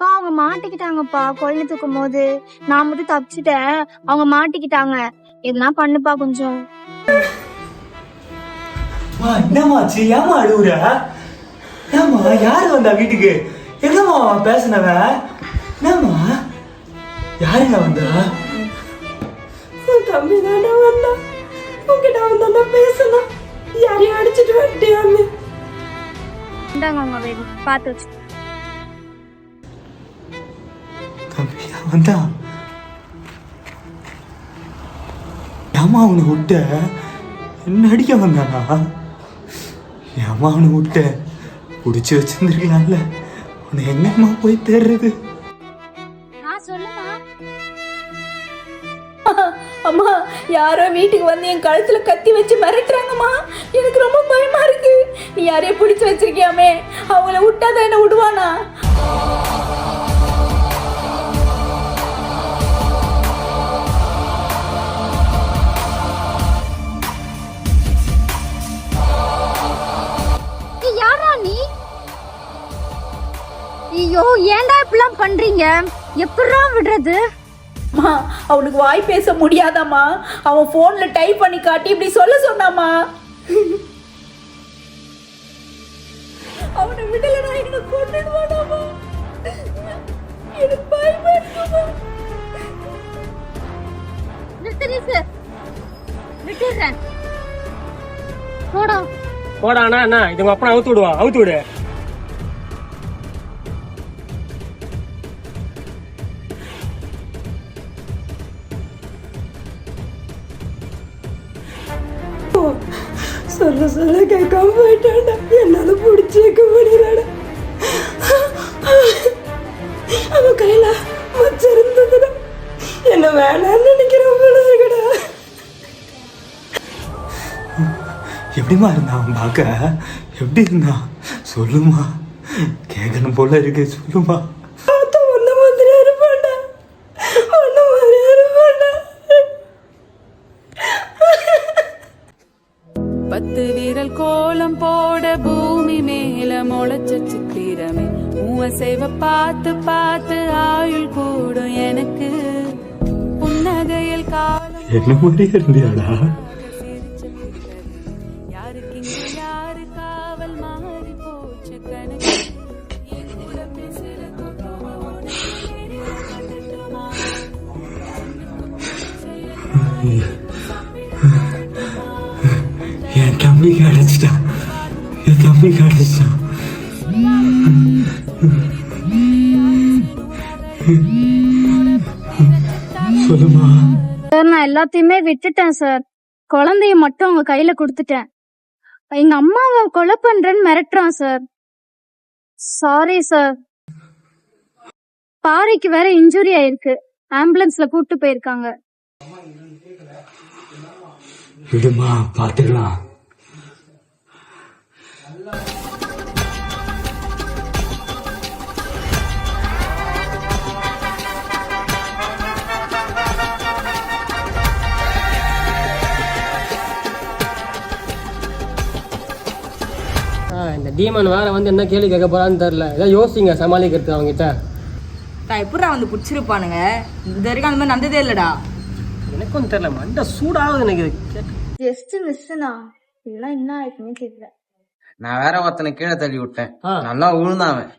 அவங்க மாட்டிக்கிட்டாங்கப்பா. குழந்தை தூக்கும் போது நான் மட்டும் தப்பிச்சிட்டேன். அவங்க மாட்டிக்கிட்டாங்க. எதுனா பண்ணுப்பா கொஞ்சம். அம்மா, என்னம்மாச்சு ஏமா அழுவுற? ஏம்மா யாரு வந்தா வீட்டுக்கு? எங்கம்மா அவன் பேசினவன்? என்னம்மா? யாருங்க வந்தா? உன் தம்பி தானே வந்தான் உங்ககிட்ட வந்தா பேசணும்? யாரையும் அடிச்சிட்டு வந்துட்டியான்னு இந்தாங்க உங்க பார்த்து வச்சு அப்படியா வந்தா. ஏமா அவனை விட்ட? என்ன அடிக்க வந்தானா? ஏமா அவனை விட்ட? பிடிச்சி வச்சிருந்துருக்கலாம்ல. உன்னை எங்கம்மா போய் தேடுறது? நான் அம்மா யாரோ வீட்டுக்கு வந்து என் கழுத்துல கத்தி வச்சு மிரட்டுறாங்கம்மா. எனக்கு ரொம்ப பயமா இருக்கு. நீ யாரையும் பிடிச்சு வச்சிருக்கியாமே. அவங்கள விட்டாதான் என்ன விடுவானா? இப்படிலாம் பண்றீங்க? எப்படிடா விடுறது? அம்மா அவனுக்கு வாய் பேச முடியாதாம்மா. அவன் போன்ல டைப் பண்ணி காட்டி இப்படி சொல்ல சொன்னாமா அவனை விடலனா என்ன கொண்டுடுவானாமா எனக்கு பயமா இருக்குமா நிறுத்து நிறுத்து. போடா. போடாண்ணா அண்ணா இது உங்க அப்பா அவுத்து விடுவா. அவுத்து விடு. கேட்காம போயிட்டான்டா. என்னால பிடிச்சி வைக்க முடியலடா அவன் கையில மச்சம் என்ன வேணான்னு நினைக்கிறேன் போல இருக்குடா. எப்படிம்மா இருந்தான் அவன் பார்க்க? எப்படி இருந்தான்? சொல்லுமா கேட்கணும் போல இருக்கு. சொல்லுமா சித்திரமே மூவசைவ பார்த்து பார்த்து ஆயுள் கூடும் எனக்கு. புன்னகையில் காலம் என்ன மாதிரியே இருந்தியாடா? சிரிச்ச பிறகு யாருக்கு இங்க யாரு காவல் நான் எல்லாத்தையுமே விட்டுட்டேன் சார் குழந்தைய மட்டும் அவங்க கையில கொடுத்துட்டேன். எங்க அம்மாவை கொலை பண்றேன்னு மிரட்டுறான் சார் சாரி சார் பாரிக்கு வேற இன்ஜுரி ஆயிருக்கு. ஆம்புலன்ஸ்ல கூட்டு போயிருக்காங்க. விடுமா பாத்துக்கலாம். இந்த டீமன் வேற வந்து என்ன கேள்வி கேட்க போறான்னு தெரியல. ஏதாவது யோசிங்க சமாளிக்கிறது அவங்ககிட்ட. நான் எப்படா வந்து பிடிச்சிருப்பானுங்க? இது வரைக்கும் அந்த மாதிரி நடந்ததே இல்லடா. எனக்கும் தெரியல. மண்டை சூடாகுது எனக்கு இது. ஜஸ்ட் மிஸ்னா இதெல்லாம் என்ன ஆயிருக்குன்னு தெரியல. நான் வேற ஒருத்தனை கீழே தள்ளி விட்டேன். ஆ. நல்லா விழுந்தான் அவன்.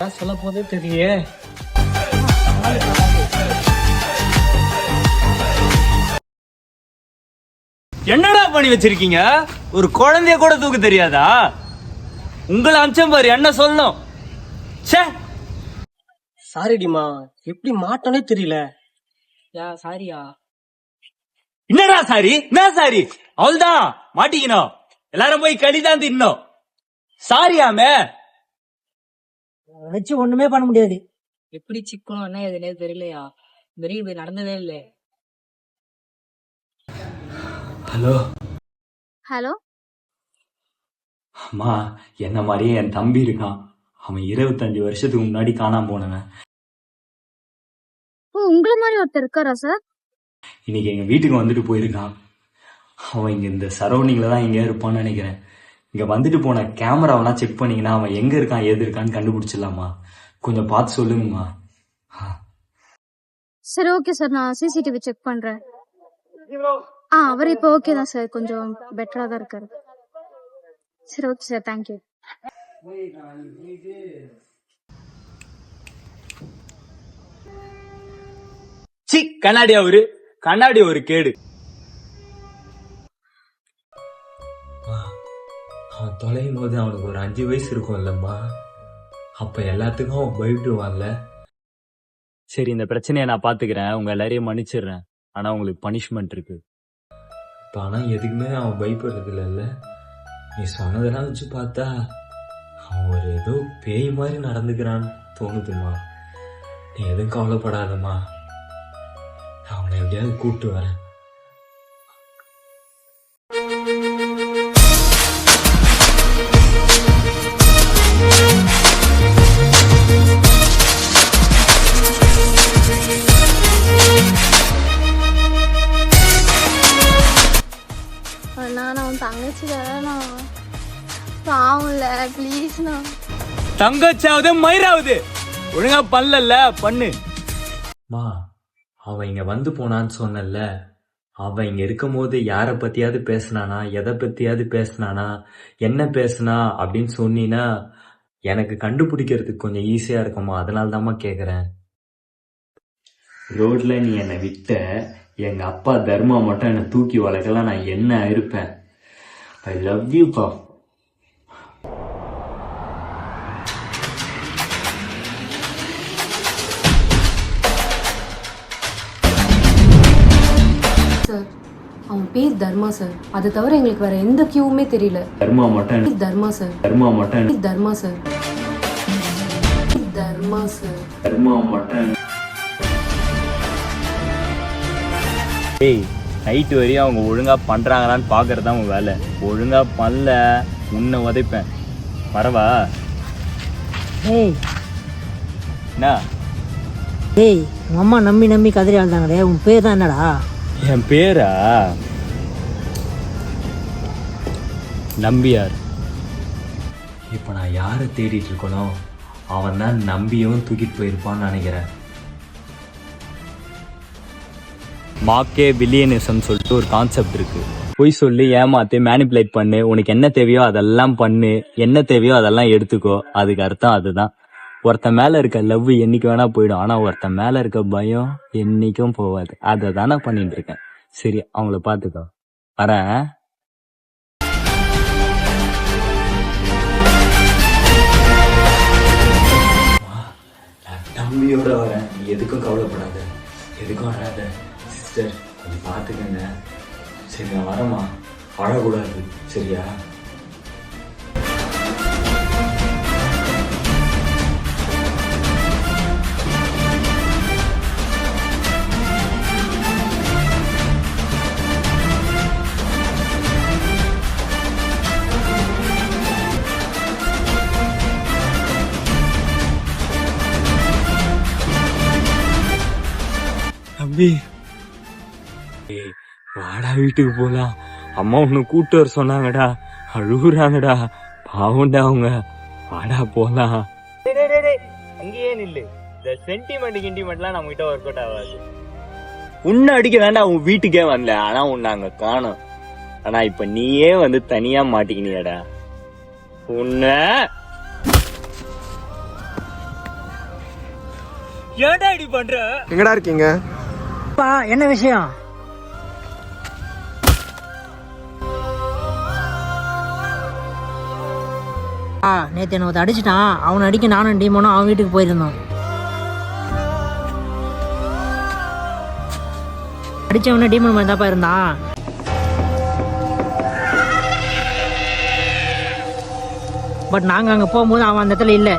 சொல்ல போதே தெரியலையே? என்னடா பண்ணி வச்சிருக்கீங்க? ஒரு குழந்தைய கூட தூக்க தெரியாதா? உங்களை அம்சம் பாரு என்ன சொல்லணும்? ச்சே! சாரி டிமா எப்படி மாட்டோனே தெரியல. யா சாரியா. என்னடா சாரி? என்ன சாரி? அவள்தான் மாட்டிக்கணும் எல்லாரும் போய் களிதான் தின்னும். சாரியாமே! வச்சு ஒண்ணுமே பண்ண முடியாது. எப்படி சிக்கணும்? என்ன எதுனே தெரியலையா? இந்த வரைக்கும் இப்படி நடந்ததே இல்லை. ஹலோ? ஹலோ? அம்மா என்ன மாதிரியே என் தம்பி இருக்கான். அவன் இருபத்தஞ்சு வருஷத்துக்கு முன்னாடி காணாம போனவன். ஓ உங்களை மாதிரி ஒருத்தர் இருக்காரா சார்? இன்னைக்கு எங்க வீட்டுக்கு வந்துட்டு போயிருக்கான். அவன் இங்க இந்த சரௌண்டிங்ல தான் எங்கேயா இருப்பான்னு நினைக்கிறேன். இங்க வந்துட்டு போன கேமராவெல்லாம் செக் பண்ணீங்கன்னா அவன் எங்க இருக்கான் ஏது இருக்கான்னு கண்டுபிடிச்சிடலாமா? கொஞ்சம் பார்த்து சொல்லுங்கம்மா. சரி ஓகே சார் நான் சிசிடிவி செக் பண்றேன். ஆ அவர் இப்போ ஓகே தான் சார் கொஞ்சம் பெட்டரா தான் இருக்காரு. சரி ஓகே சார் தேங்க்யூ சி கண்ணாடி அவரு. கண்ணாடி ஒரு கேடு. அவன் தொலையும் போது அவனுக்கு ஒரு அஞ்சு வயசு இருக்கும் இல்லம்மா அப்ப எல்லாத்துக்கும் அவன் பயப்படுவான்ல. சரி இந்த பிரச்சனையை நான் பாத்துக்கிறேன். உங்க எல்லாரையும் மன்னிச்சிடுறேன். ஆனா உங்களுக்கு பனிஷ்மெண்ட் இருக்கு. இப்ப ஆனா எதுக்குமே அவன் பயப்படுறது இல்லைல்ல நீ சொன்னதெல்லாம் வச்சு பார்த்தா அவன் ஒரு ஏதோ பேய் மாதிரி நடந்துக்கிறான்னு தோணுதுமா நீ எதுவும் கவலைப்படாதம்மா. அவனை எப்படியாவது கூப்பிட்டு வரேன். ப்ளீஸ்ண்ணா தங்கச்சாவது மயிராவது ஒழுங்கா பண்ணல பண்ணு. மா அவன் இங்க வந்து போனான்னு சொன்னல அவன் இங்க இருக்கும்போது யார பத்தியாவது பேசினானா எதை பத்தியாவது பேசினானா என்ன பேசுனா அப்படின்னு சொன்னீன்னா எனக்கு கண்டுபிடிக்கிறதுக்கு கொஞ்சம் ஈஸியா இருக்குமா அதனால தாம்மா கேக்குறேன். ரோட்ல நீ என்னை விட்ட எங்க அப்பா தர்மா மட்டும் என்னை தூக்கி வளர்க்கலாம் நான் என்ன இருப்பேன்? ஐ லவ் யூ பா அவன் பேர் தர்மா சார் அதை தவிர எங்களுக்கு வேற எந்த கியூவுமே தெரியல. தர்மா மட்டும் தர்மா சார் தர்மா மட்டும் தர்மா சார் தர்மா சார் தர்மா மட்டும். ஏய் நைட்டு வரையும் அவங்க ஒழுங்கா பண்றாங்களான்னு பாக்குறது தான் உன் வேலை. ஒழுங்கா பண்ணல உன்னை உதைப்பேன். வரவா ஏய். என்ன? ஏய் உங்க அம்மா நம்பி நம்பி கதறி ஆழ்ந்தாங்களே உன் பேர் தான் என்னடா? என் பேரா? நம்பியார். இப்போ நான் யாரை தேடிட்டு இருக்கனோ அவன் தான் நம்பியும் தூக்கிட்டு போயிருப்பான்னு நினைக்கிறேன். மாக்கே பில்லியனிசம் சொல்லிட்டு ஒரு கான்செப்ட் இருக்கு. பொய் சொல்லி ஏமாத்து மேனிப்புலேட் பண்ணு உனக்கு என்ன தேவையோ அதெல்லாம் பண்ணு என்ன தேவையோ அதெல்லாம் எடுத்துக்கோ அதுக்கு அர்த்தம் அதுதான். ஒருத்தன் மேலே இருக்க லவ் என்றைக்கு வேணால் போயிடும். ஆனால் ஒருத்தன் மேலே இருக்க பயம் என்றைக்கும் போகாது. அதை தானே பண்ணிட்டு இருக்கேன். சரி அவங்கள பார்த்துக்கோ வரேன். தம்பியோட வரேன். எதுக்கும் கவலைப்படாத. எதுக்கும் வராத. சிஸ்டர் கொஞ்சம் பார்த்துக்கங்க சரி நான் வரேம்மா. அழக்கூடாது சரியா? தம்பி. ஏய், வாடா வீட்டுக்கு போலாம். அம்மா உன்னை கூட்டு வர சொன்னாங்கடா. அழுகுறாங்கடா. பாவம்டா அவங்க. வாடா போலாம். அங்கேயே நில்லு. இந்த சென்டிமெண்ட் கிண்டிமெண்ட்லாம் நம்ம கிட்ட ஒர்க் அவுட் ஆகாது. உன்னை அடிக்க வேண்டாம். உன் வீட்டுக்கே வரல. ஆனா உன்னை அங்க காணோம். ஆனா இப்ப நீயே வந்து தனியா மாட்டிக்கினியடா. உன்ன. ஏன்டா இப்படி பண்ற? எங்கடா இருக்கீங்க? அப்பா என்ன விஷயம்? ஆ நேற்று என்ன அடிச்சிட்டான். அவனை அடிக்க நானும் டீமோனும் அவன் வீட்டுக்கு போயிருந்தோம். அடிச்சவன டீமன் மாதிரி தான்ப்பா இருந்தான். பட் நாங்கள் அங்கே போகும்போது அவன் அந்த இடத்துல இல்லை.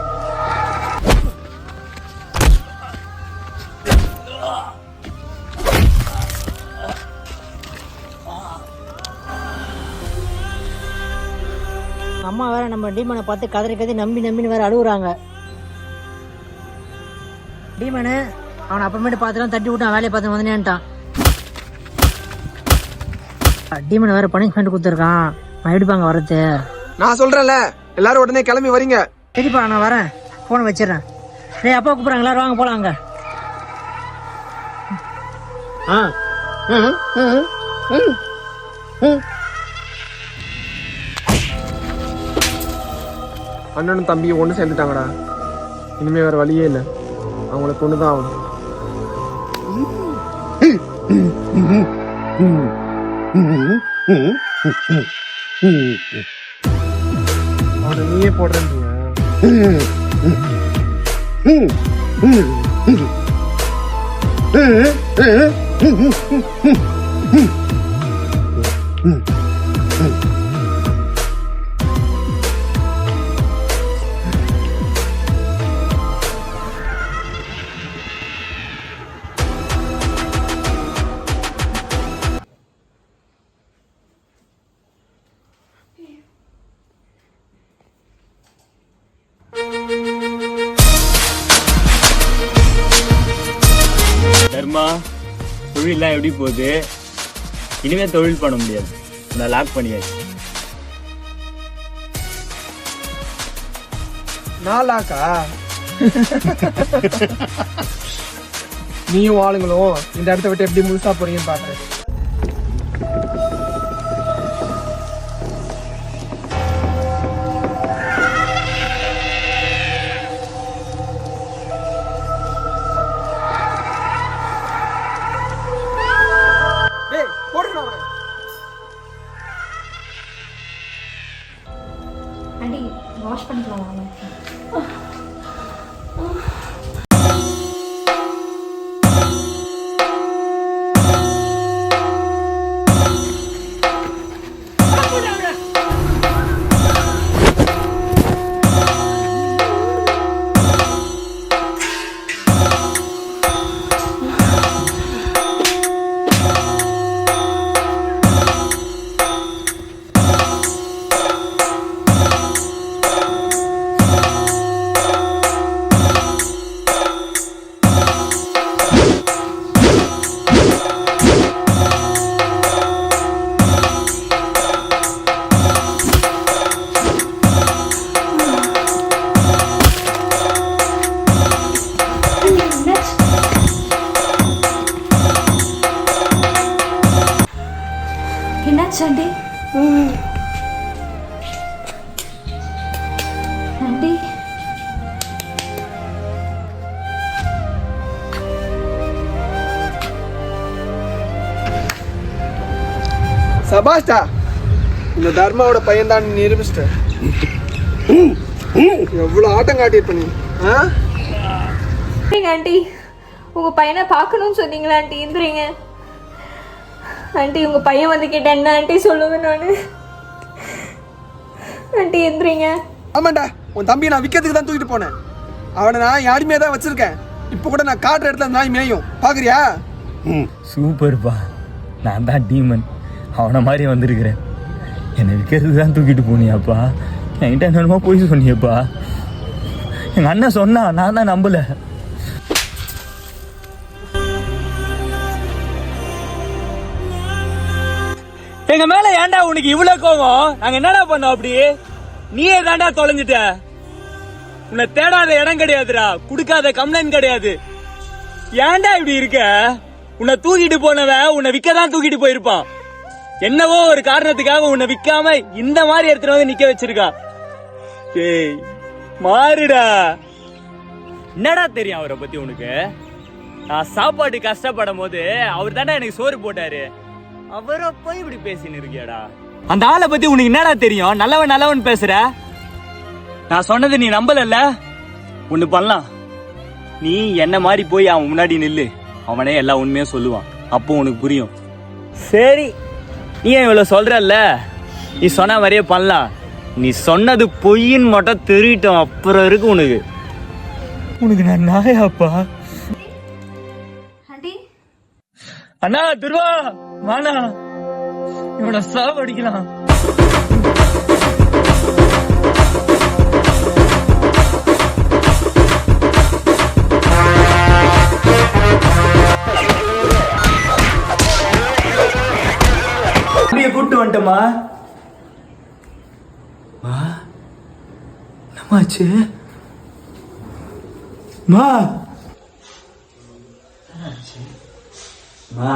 நம்ம டீமனை பார்த்து கதறி கதறி நம்பி நம்பின்னு வேற அழுகுறாங்க. டீமனு அவனை அப்புறமேட்டு பார்த்துலாம் தட்டி விட்டான் வேலையை பார்த்து வந்தேன்ட்டான் டீமன் வேற பனிஷ்மெண்ட் கொடுத்துருக்கான். நான் எடுப்பாங்க வரது நான் சொல்றேன்ல எல்லாரும் உடனே கிளம்பி வரீங்க. சரிப்பா நான் வரேன். ஃபோனை வச்சிடுறேன். டேய் அப்பா கூப்பிட்றாங்க எல்லாரும் வாங்க போலாம் அங்க. ஆ. ம், ம், ம், ம். அண்ணனும் தம்பியும் ஒன்று சேர்ந்துட்டாங்கடா. இனிமேல் வேறு வழியே இல்லை. அவங்கள கொண்டு தான் ஆகணும். அவனை நீயே போடுறேன்றீங்க எப்படி போகுது? இனிமே தொழில் பண்ண முடியாது. நான் லாக் பண்ணியாச்சு. லாக்கா நீயும் ஆளுங்களும் இந்த இடத்த விட்டு எப்படி முழுசா போறீங்கன்னு பாக்குறேன் அடி வாஷ் பண்ணிக்கலாம் வாங்க. சபாஷ்டா இந்த தர்மாவோட பையன் தான் நிரூபிச்சிட்ட. எவ்வளவு ஆட்டம் காட்டியிருப்ப நீ ஆ? ஆண்டி உங்க பையனை பார்க்கணும்னு சொன்னீங்களா ஆண்டி எந்திரிங்க. ஆண்டி உங்க பையன் வந்து கேட்ட என்ன ஆண்டி சொல்லுவேன் நான்? ஆண்டி எந்திரிங்க. ஆமாண்டா உன் தம்பியை நான் விற்கிறதுக்கு தான் தூக்கிட்டு போனேன். அவனை நான் அடிமையாக தான் வச்சிருக்கேன். இப்போ கூட நான் காட்டுற இடத்துல நாய் மேயும். பாக்குறியா? சூப்பர்ப்பா. நான் தான் டீமன். அவனை மாதிரி வந்திருக்கிறேன். என்னை விற்கிறதுக்கு தான் தூக்கிட்டு போனியாப்பா. என்கிட்ட என்னமோ போய் சொன்னியப்பா. எங்கள் அண்ணன் சொன்னா நான் தான் நம்பல. எங்க மேல ஏன்டா உனக்கு இவ்வளவு கோவம்? நாங்க என்னடா பண்ணோம் அப்படி? நீயே தாண்டா தொலைஞ்சிட்ட. உன்னை தேடாத இடம் கிடையாதுடா. குடுக்காத கம்ப்ளைண்ட் கிடையாது. ஏன்டா இப்படி இருக்க? உன்னை தூக்கிட்டு போனவன் உன்னை விற்க தான் தூக்கிட்டு போயிருப்பான். என்னவோ ஒரு காரணத்துக்காக உன்னை விக்காம இந்த மாதிரி இடத்துல வந்து நிக்க வச்சிருக்கான் டேய் மாறுடா. என்னடா தெரியும் அவரை பத்தி உனக்கு? நான் சாப்பாடு கஷ்டப்படும் போது அவர் தானே எனக்கு சோறு போட்டாரு. அவரை போய் இப்படி பேசின்னு இருக்கியாடா? அந்த ஆளை பத்தி உனக்கு என்னடா தெரியும்? நல்லவன் நல்லவன் பேசுற. நான் சொன்னது நீ நம்பலல்ல? ஒண்ணு பண்ணலாம். நீ என்ன மாதிரி போய் அவன் முன்னாடி நில்லு. அவனே எல்லா உண்மையும் சொல்லுவான். அப்போ உனக்கு புரியும். சரி நீ ஏன் இவ்வளவு சொல்றல்ல? நீ சொன்ன மாதிரியே பண்ணலாம். நீ சொன்னது பொய்ன்னு மட்டும் தெரிவிட்டோம் அப்புறம் இருக்கு உனக்கு. உனக்கு நான் நாயாப்பா. அண்ணா துருவா வாண்ணா. இவனை சாவடிக்கலாம். என்னம்மா மா என்னமாச்சு மா. மா.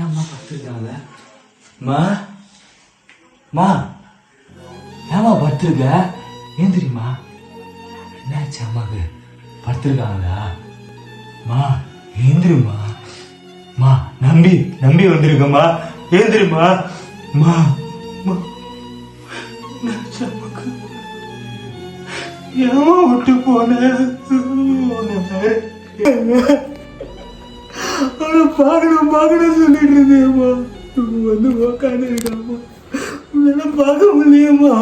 ஏம்மா படுத்துருக்காங்க? மா. மா. ஏம்மா படுத்துருக்க? ஏன் தெரியுமா? என்னாச்சு அம்மாக்கு? படுத்துருக்காங்களா? மா ஏந்திருமா மா நம்பி நம்பி வந்திருக்கம்மா. ஏந்திருமா மா ஏமா விட்டு போன? அவனை பார்க்கணும் பார்க்கணும் சொல்லிட்டு இருந்தேம்மா. வந்து உக்காந்து இருக்காம்மா உன்னால பார்க்க முடியுமா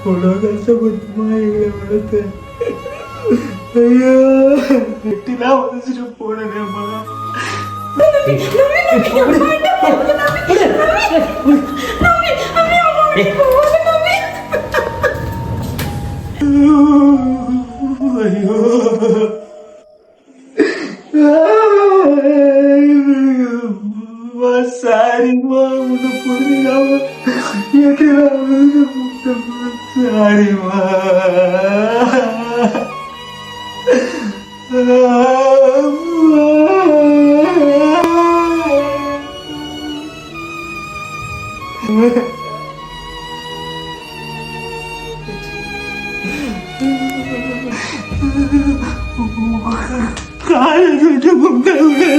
இவ்வளோ கஷ்டப்பட்டுமா எங்களை வளர்த்த? അയ്യോ കിട്ടില്ല ഒന്നിച്ചിട്ട് പോണേ അമ്മ അയ്യോ. സാരി പൊന്നിലാവും സാരി മാ കാലിട്ട് കൊണ്ടുവരാ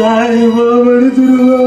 ലായ്മ എടുത്തിരുവാ